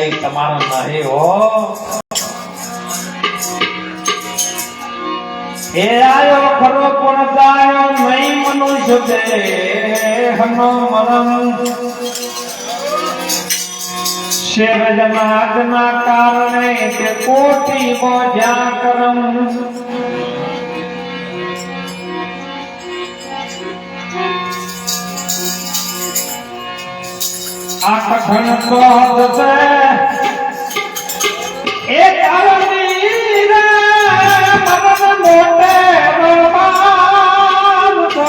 તમારો નહીં હો. એરાયો ખરો કોણ તાયો તે હનો મરમ શેર જમાગના કારણે તે કોટી મોજા કરમ આ કઠણ પદ છે એ કારણી રે મન મોટે તો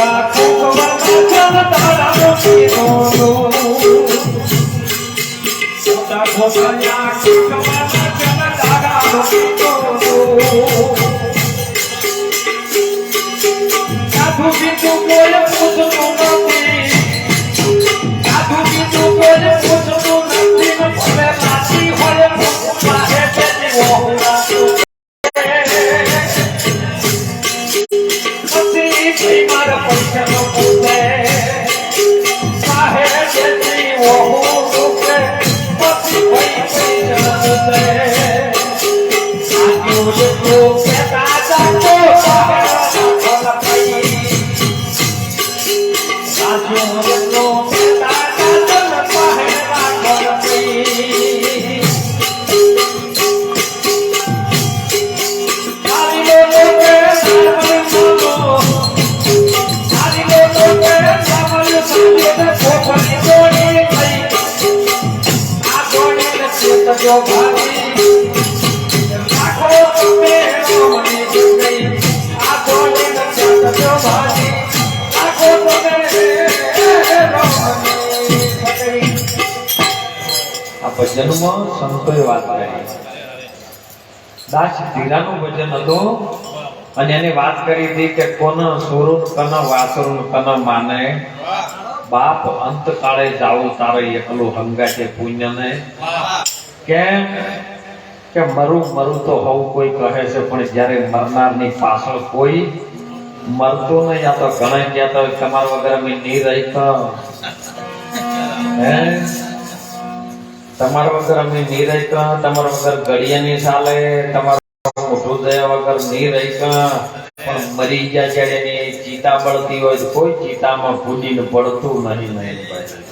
Yeah. Dios. ભજનમાં સંતોએ વાત કરી. દાસ ધીરાનું ભજન હતું અને એને વાત કરી હતી કે કોના સ્વરૂપ કન વાસરું કન માને? બાપ અંતકાળે જાવું તારે એકલું હંગાટે પુણ્યને. કેમ? કે મરું મરું તો હવું કોઈ કહે છે, પણ જ્યારે મરનારની પાછળ કોઈ મરતો નહીં, આ તો ઘણા તો તમારા વગર અમે નહીં રહી તો હે? તમારા વગર અમે નહીં રહી તમારા વગર ઘડિયા નહીં ચાલે તમારા મોઢું દયા વગર નહીં રહી પણ મરી ગયા જ્યારે એની ચિતા બળતી હોય કોઈ ચિતામાં ભૂલીને પડતું નહીં નહીં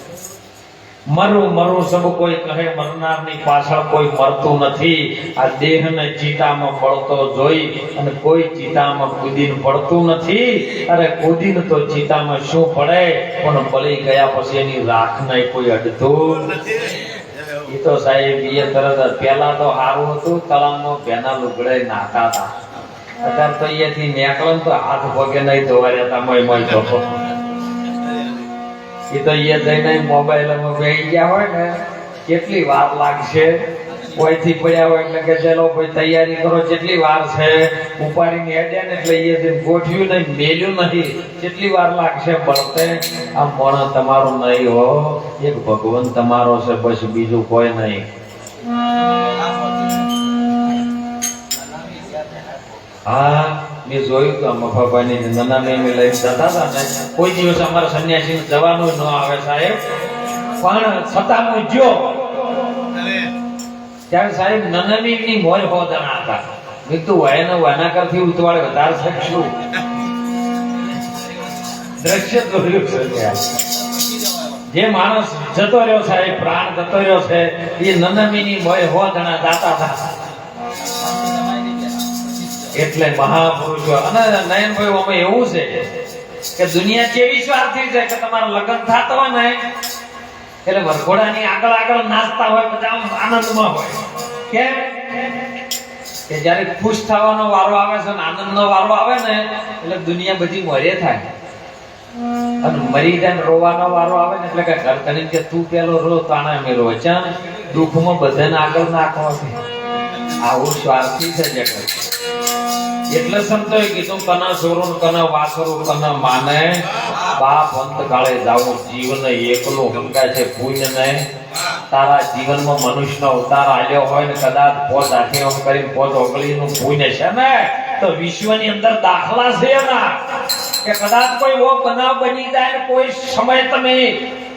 મરું મરું સબ કોઈ કહે, મરનારની પાછળ કોઈ મરતું નથી. આ દેહને ચિતામાં પડતો જોઈ અને કોઈ ચિતામાં કુદીને પડતું નથી. અરે કુદીને તો ચિતામાં શું પડે પણ બળી ગયા પછી એની રાખ નહીં કોઈ અડધું એ તો સાહેબ એ તરત પેલા તો સારું હતું તળાવમાં પેના લુગડે નાતા હતા. અત્યારે તો અહીંયાથી નીકળે તો હાથ પગે નહીં ધોવા રહેતા મોય મોય તો એ તો અહીંયા જઈને મોબાઈલમાં બેસી ગયા હોય ને, કેટલી વાર લાગશે? કોઈથી પડ્યા હોય એટલે કે ચલો કોઈ તૈયારી કરો કેટલી વાર છે, ઉપાડીને હેડે ને એટલે એ જે ગોઠ્યું નહીં, મેલ્યું નહીં કેટલી વાર લાગશે બળતે, આ પણ તમારું નહીં હો, એક ભગવાન તમારો છે, બસ બીજું કોઈ નહીં. હા, મેં જોયું તો મફાભાઈની નાના મેં લઈ જતા હતા ને, કોઈ દિવસ અમારા સંન્યાસી જવાનું ન આવે સાહેબ. પણ છતાં હું જો ત્યારે સાહેબ નનની મોર હોદણા હતા. મેં તું વયનો વાના કરથી ઉતવાળ વધાર શકશું દ્રશ્ય દોર્યું છે જે માણસ જતો રહ્યો સાહેબ પ્રાણ જતો રહ્યો છે, એ નનમીની મોય હોદણા દાતા હતા. એટલે મહાપુરુષો અને નયનભાઈ અમે એવું છે કે દુનિયા કેવી સ્વાર્થી છે કે તમારું લગ્ન થતા હોય ને એટલે વરઘોડાની આગળ આગળ નાચતા હોય બધા આનંદમાં હોય. કેમ? કે જ્યારે ખુશ થવાનો વારો આવે છે આનંદનો વારો આવે ને, એટલે દુનિયા બધી મરે થાય. અને મરી જાય રોવાનો વારો આવે ને, એટલે કે ઘર કરીને કે તું પેલો રો, તાણા અમે રો ચાન દુઃખમાં બધાને આગળ નાખવા આવું સ્વાર્થી છે જગત. એટલે સંતોએ કીધું, કના સોરું કના વાસરું, કના માને, બાપ અંત કાળે જાવું જીવન એકલું હંકાય છે પુણ્ય ને તારા જીવનમાં મનુષ્યનો અવતાર આવ્યો હોય ને કદાચ પોત આખી ઓમ કરીને પોત ઓગળીનું પુણ્ય છે ને, તો વિશ્વની અંદર દાખલા છે એના. કે કદાચ કોઈ એવો બનાવ બની જાય ને કોઈ સમય તમે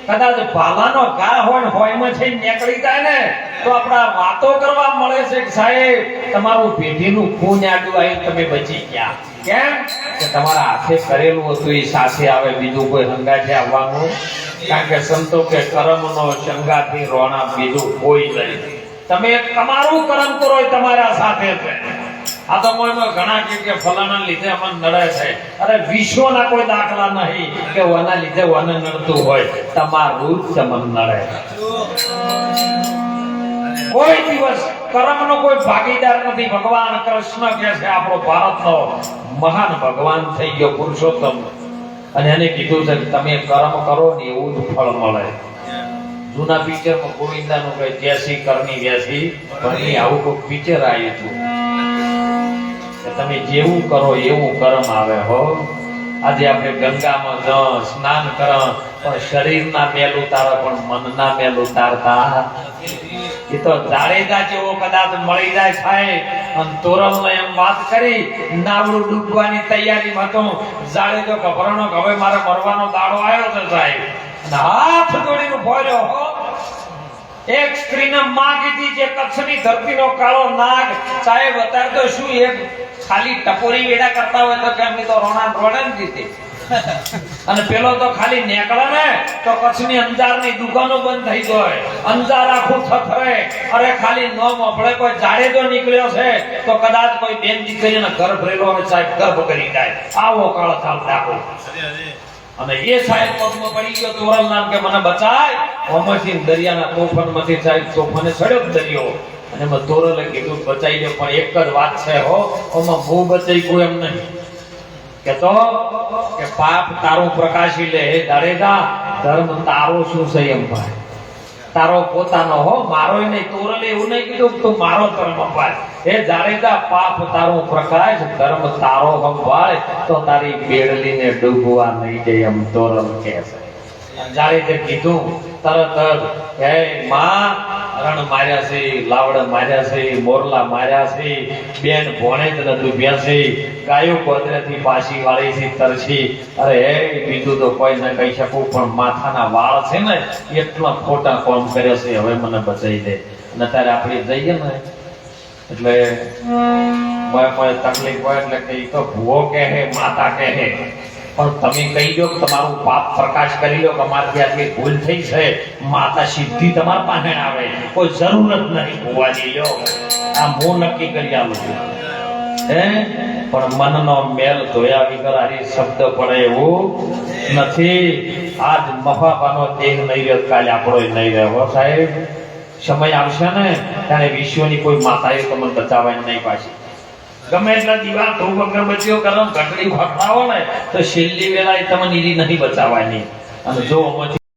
કદાચ ભાલાનો ઘા હોય ને હોયમાં છે નીકળી જાય ને, તો આપણા વાતો કરવા મળે છે કે સાહેબ, તમારું પેઢીનું ખૂન આડું આવી તમે બચી ગયા. કેમ? કે તમારા હાથે કરેલું હતું, એ સાથે આવે બીજું કોઈ હંગાથે આવવાનું? કારણ કે સંતો કે કર્મનો સંગાથી રોણા બીજું કોઈ નહીં. તમે તમારું કર્મ કરો એ તમારા સાથે છે. ભગવાન કૃષ્ણ કે છે, આપણો ભારતનો મહાન ભગવાન થઈ ગયો પુરુષોત્તમ. અને એને કીધું છે કે તમે કર્મ કરો ને એવું જ ફળ મળે. જૂના પિક્ચરમાં ગોવિંદાનું કઈ જ્યાસી કરની વ્યાસી પણ આવું કોઈ પિક્ચર આવ્યું હતું. તમે જેવું કરો, એવું કર્મ આવે હો. આજે આપણે ગંગામાં જ સ્નાન કર પણ શરીરના મેલું તારે પણ મનના મેલું તારતા એ તો જાડેજા જેવો કદાચ મળી જાય સાહેબ. અને તોરલ એમ વાત કરી, નાવડું ડૂબવાની તૈયારીમાં તો જાડેજો કે હવે મારે મરવાનો દાડો આવ્યો છે સાહેબ. હાથ જોડીને ફોર્યો એક સ્ત્રીને માં કીધી જે કચ્છની ધરતીનો કાળો નાગ. સાહેબ, અત્યારે તો શું એક ખાલી ટપોરી વેડા કરતા હોય તો કેમની તો રોણા રોડે જીતે અને પેલો તો ખાલી નીકળે ને તો કચ્છની અંજારની દુકાનો બંધ થઈ જાય અંજાર આખું થથરે. અરે ખાલી ન મફળે કોઈ જાડેજો નીકળ્યો છે, તો કદાચ કોઈ બેન દીકરીને ગર્ભ રેલો સાહેબ, ગર્ભ કરી જાય. આવો કાળો ચાલતા હોય અને એ સાહેબ પગમાં પડી ગયો તોરલ નામ કે મને બચાય. ઓમાંથી દરિયાના તોફાનમાંથી સાહેબ તોફાને સડ્યો દરિયો. અને એમાં તોરલે કીધું, બચાઈ લે, પણ એક જ વાત છે હો, ઓમાં હું બચાઈ કોઈ એમ નહીં. કે તો કે પાપ તારું પ્રકાશી લે, હે દાડેદા, ધર્મ તારો શું છે એમ ભાઈ? તારો પોતાનો હો મારો નહીં તોરલે એવું નહીં કીધું કે તું મારો ધર્મ અપાય હે જાણેજા પાપ તારું પ્રકાશ ધર્મ તારો સંભાળ, તો તારી બેડલીને ડૂબવા નહીં જાય એમ તોરલ કહે છે. તે કીધું, તરત જ, હે, માં રણ માર્યા છે લાવડ માર્યા છે, મોરલા માર્યા છે, બેન ભોણે જ ડૂબ્યા છે, ગાયો કોદરેથી પાછી વાળી છે, તરછી. અરે એ બીજું તો કોઈ ન કહી શકું, પણ માથાના વાળ છે ને, એટલા ખોટા કોમ કર્યો છે, હવે મને બચાવી દે. અને ત્યારે આપણે જઈએ ને, એટલે કોઈ કોઈ તકલીફ હોય એટલે કે ઈ તો ભૂવો કહે, માતા કહે. પણ તમે કહી દો તમારું પાપ પ્રકાશ કરી લો કે અમારથી ભૂલ થઈ છે, માતા સિદ્ધિ તમારા પાસે આવે. કોઈ જરૂરત નથી નહીં ભૂવાની લ્યો આ હું નક્કી કરી આવું છું. હે? પણ મનનો મેલ ધોયા વગર આરી શબ્દ પડે એવું નથી. આજ મફાપાનો દેહ નહીં રહ્યો, કાલે આપણો નહીં રહ્યો. સાહેબ? સમય આવશે ને, ત્યારે વિશ્વની કોઈ માતાએ તમને બચાવવાની નહીં પાછી. ગમે એટલા દીવા ધૂપ અગરબત્તીઓ કરો ઘટડી ભખડાવો ને, તો છેલ્લી વેળાએ તમને ઈરી નહીં બચાવવાની. અને જો